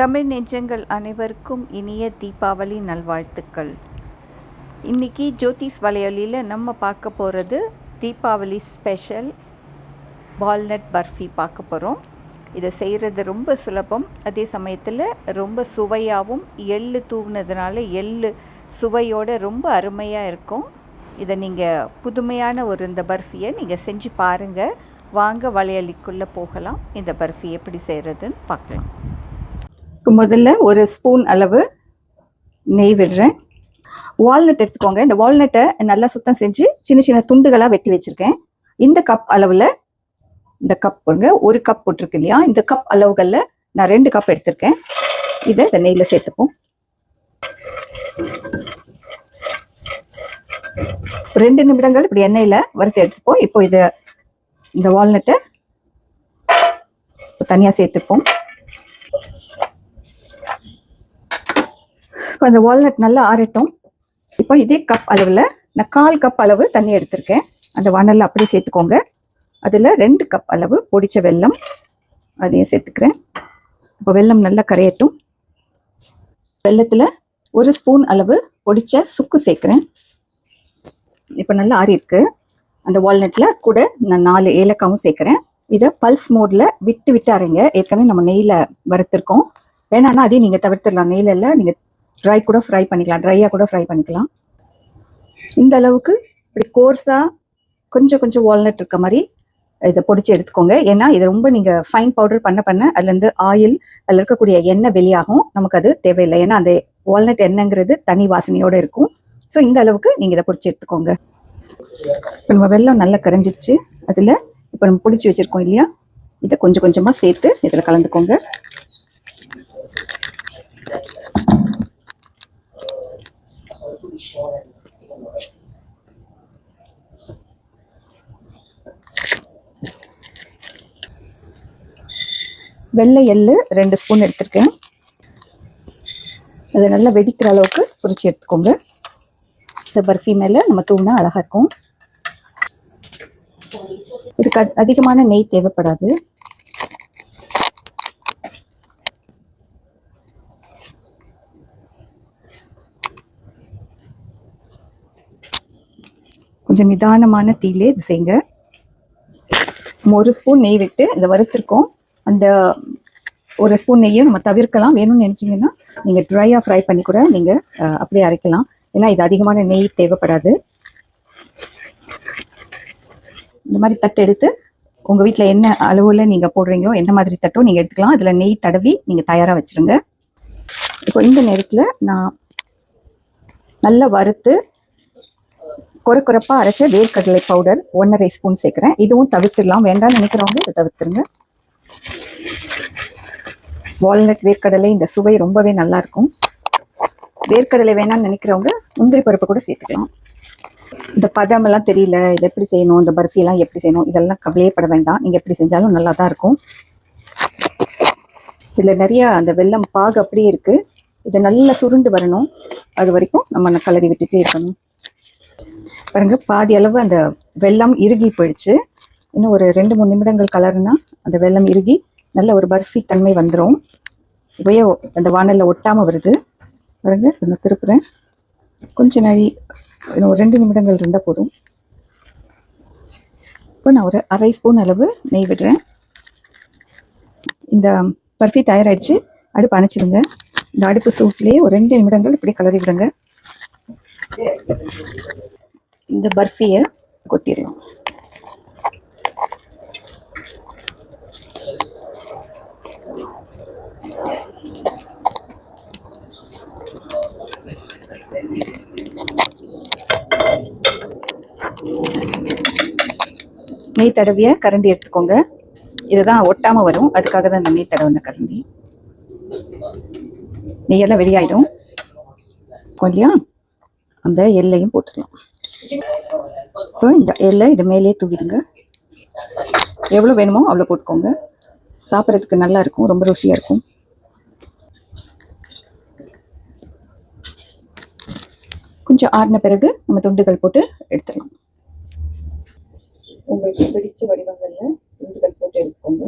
தமிழ் நெஞ்சங்கள் அனைவருக்கும் இனிய தீபாவளி நல்வாழ்த்துக்கள். இன்றைக்கி ஜோதிஸ் வலையொலியில் நம்ம பார்க்க போகிறது தீபாவளி ஸ்பெஷல் வால்நட் பர்ஃபி பார்க்க போகிறோம் இதை செய்கிறது ரொம்ப சுலபம். அதே சமயத்தில் ரொம்ப சுவையாகவும் எள்ளு தூவுனதுனால எள்ளு சுவையோட ரொம்ப அருமையாக இருக்கும். இதை நீங்கள் புதுமையான ஒரு இந்த பர்ஃபியை நீங்கள் செஞ்சு பாருங்கள் வாங்க வளையலிக்குள்ளே போகலாம். இந்த பர்ஃபி எப்படி செய்கிறதுன்னு பார்க்கலாம். இப்போ முதல்ல ஒரு ஸ்பூன் அளவு நெய் விடுறேன். வால்நட் எடுத்துக்கோங்க. இந்த வால்நட்டை நல்லா சுத்தம் செஞ்சு சின்ன சின்ன துண்டுகளாக வெட்டி வச்சுருக்கேன். இந்த கப் அளவில் இந்த கப் போடுங்க ஒரு கப் போட்டிருக்கு இல்லையா? இந்த கப் அளவுகளில் நான் ரெண்டு கப் எடுத்திருக்கேன். இதை இந்த நெய்யில் சேர்த்துப்போம். ரெண்டு நிமிடங்கள் இப்படி எண்ணெயில் வறுத்து எடுத்துப்போம். இப்போ இதை இந்த வால்நட்டை தனியாக சேர்த்துப்போம். இப்போ அந்த வால்நட் நல்லா ஆறட்டும். இப்போ இதே கப் அளவில் நான் கால் கப் அளவு தண்ணி எடுத்திருக்கேன். அந்த வானலில் அப்படியே சேர்த்துக்கோங்க. அதில் ரெண்டு கப் அளவு பொடிச்ச வெல்லம் அதையும் சேர்த்துக்கிறேன். இப்போ வெல்லம் நல்லா கரையட்டும். வெல்லத்தில் ஒரு ஸ்பூன் அளவு பொடிச்ச சுக்கு சேர்க்குறேன். இப்போ நல்லா ஆறியிருக்கு. அந்த வால்நட்டில் கூட நான் நாலு ஏலக்காவும் சேர்க்குறேன். இதை பல்ஸ் மோடில் விட்டு விட்டு அரைங்க. ஏற்கனவே நம்ம நெய்யில் வறுத்துருக்கோம். வேணான்னா அதையும் நீங்கள் தவிர்த்துடலாம். நெய்யில் இல்லை நீங்கள் ட்ரை கூட ஃப்ரை பண்ணிக்கலாம். ட்ரையாக கூட ஃப்ரை பண்ணிக்கலாம். இந்த அளவுக்கு இப்படி கோர்ஸாக கொஞ்சம் கொஞ்சம் வால்நட் இருக்க மாதிரி இதை பொடிச்சு எடுத்துக்கோங்க. ஏன்னா இதை ரொம்ப நீங்கள் ஃபைன் பவுடர் பண்ண பண்ண அதுலேருந்து ஆயில் அதில் இருக்கக்கூடிய எண்ணெய் வெளியாகும். நமக்கு அது தேவையில்லை. ஏன்னா அந்த வால்நட் எண்ணெய்ங்கிறது தனி வாசனையோடு இருக்கும். ஸோ இந்த அளவுக்கு நீங்கள் இதை பொடிச்சு எடுத்துக்கோங்க. இப்போ நம்ம வெள்ளம் நல்லா கரைஞ்சிருச்சு. அதில் இப்போ நம்ம பிடிச்சி வச்சுருக்கோம் இல்லையா? இதை கொஞ்சம் கொஞ்சமாக சேர்த்து இதில் கலந்துக்கோங்க. வெள்ளை எள்ளு ரெண்டு ஸ்பூன் எடுத்திருக்கேன். அதை நல்லா வெடிக்கிற அளவுக்கு பொரிச்சு எடுத்துக்கோங்க. இந்த பர்ஃபி மேலே நம்ம தூங்கினா அழகாக இருக்கும். இதுக்கு அதிகமான நெய் தேவைப்படாது. கொஞ்சம் நிதானமான தீலே இது செய்யுங்க ஒரு ஸ்பூன் நெய் விட்டு இதை வறுத்துருக்கோம். அந்த ஒரு ஸ்பூன் நெய்யும் நம்ம தவிர்க்கலாம். வேணும்னு நினச்சிங்கன்னா நீங்கள் ட்ரையாக ஃப்ரை பண்ணி கூட நீங்கள் அப்படியே அரைக்கலாம். ஏன்னா இது அதிகமான நெய் தேவைப்படாது. இந்த மாதிரி தட்டு எடுத்து உங்கள் வீட்டில் என்ன அளவில் நீங்கள் போடுறீங்களோ எந்த மாதிரி தட்டோ நீங்கள் எடுத்துக்கலாம். அதில் நெய் தடவி நீங்கள் தயாராக வச்சுருங்க. இப்போ இந்த நேரத்தில் நான் நல்லா வறுத்து குறை குறைப்பாக அரைச்ச வேர்க்கடலை பவுடர் ஒன்றரை ஸ்பூன் சேர்க்குறேன். இதுவும் தவிர்த்துடலாம். வேண்டாம்னு நினைக்கிறவங்க இதை தவிர்த்துருங்க. வால்நட் வேர்க்கடலை இந்த சுவை ரொம்பவே நல்லா இருக்கும் வேர்க்கடலை வேணாம்னு நினைக்கிறவங்க முந்திரி பருப்பு கூட சேர்த்துக்கலாம். இந்த பதம் எல்லாம் தெரியல இதை எப்படி செய்யணும் இந்த பர்ஃபி எல்லாம் எப்படி செய்யணும் இதெல்லாம் கவலையப்பட வேண்டாம். நீங்கள் எப்படி செஞ்சாலும் நல்லா தான் இருக்கும். இதில் நிறைய அந்த வெல்லம் பாகு அப்படியே இருக்கு. இதை நல்லா சுருண்டு வரணும். அது வரைக்கும் நம்ம கலரி விட்டுட்டே இருக்கணும். பாருங்க பாதி அளவு அந்த வெல்லம் இறுகி போயிடுச்சு. இன்னும் ஒரு ரெண்டு மூணு நிமிடங்கள் கலருனா அந்த வெள்ளம் இறுகி நல்ல ஒரு பர்ஃபி தன்மை வந்துடும் உபயோ அந்த வானலில் ஒட்டாமல் வருது. பாருங்க நான் திருப்புறேன். கொஞ்ச நாழி இன்னும் ஒரு ரெண்டு நிமிடங்கள் இருந்தால் போதும். இப்போ நான் ஒரு அரை ஸ்பூன் அளவு நெய் விடுறேன். இந்த பர்ஃபி தயாராகிடுச்சு அடுப்பு அணைச்சிடுங்க. இந்த அடுப்பு சூட்லேயே ஒரு ரெண்டு நிமிடங்கள் இப்படி கலரி விடுங்க. இந்த பர்ஃபியை கொட்டிடலாம் நெய் தடவிய கரண்டி எடுத்துக்கோங்க. இதுதான் ஒட்டாம வரும். அதுக்காக தான் இந்த நெய் தடவின கரண்டி. நெய்யெல்லாம் வெளியாயிடும். இல்லையா? அந்த எல்லையும் போட்டுக்கலாம். இப்போ இந்த எல்லை இது மேலேயே தூவிடுங்க. எவ்வளோ வேணுமோ அவ்வளோ போட்டுக்கோங்க. சாப்பிட்றதுக்கு நல்லா இருக்கும். ரொம்ப ருசியாக இருக்கும். கொஞ்சம் ஆறின பிறகு நம்ம துண்டுகள் போட்டு எடுத்துடலாம். உங்களுக்கு பிடிச்ச வடிவங்கள்ல துண்டுகள் போட்டு எடுத்துக்கோங்க.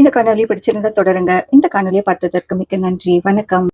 இந்த காணொலி பிடிச்சிருந்தா தொடருங்க. இந்த காணொலியை பார்த்ததற்கு மிக்க நன்றி. வணக்கம்.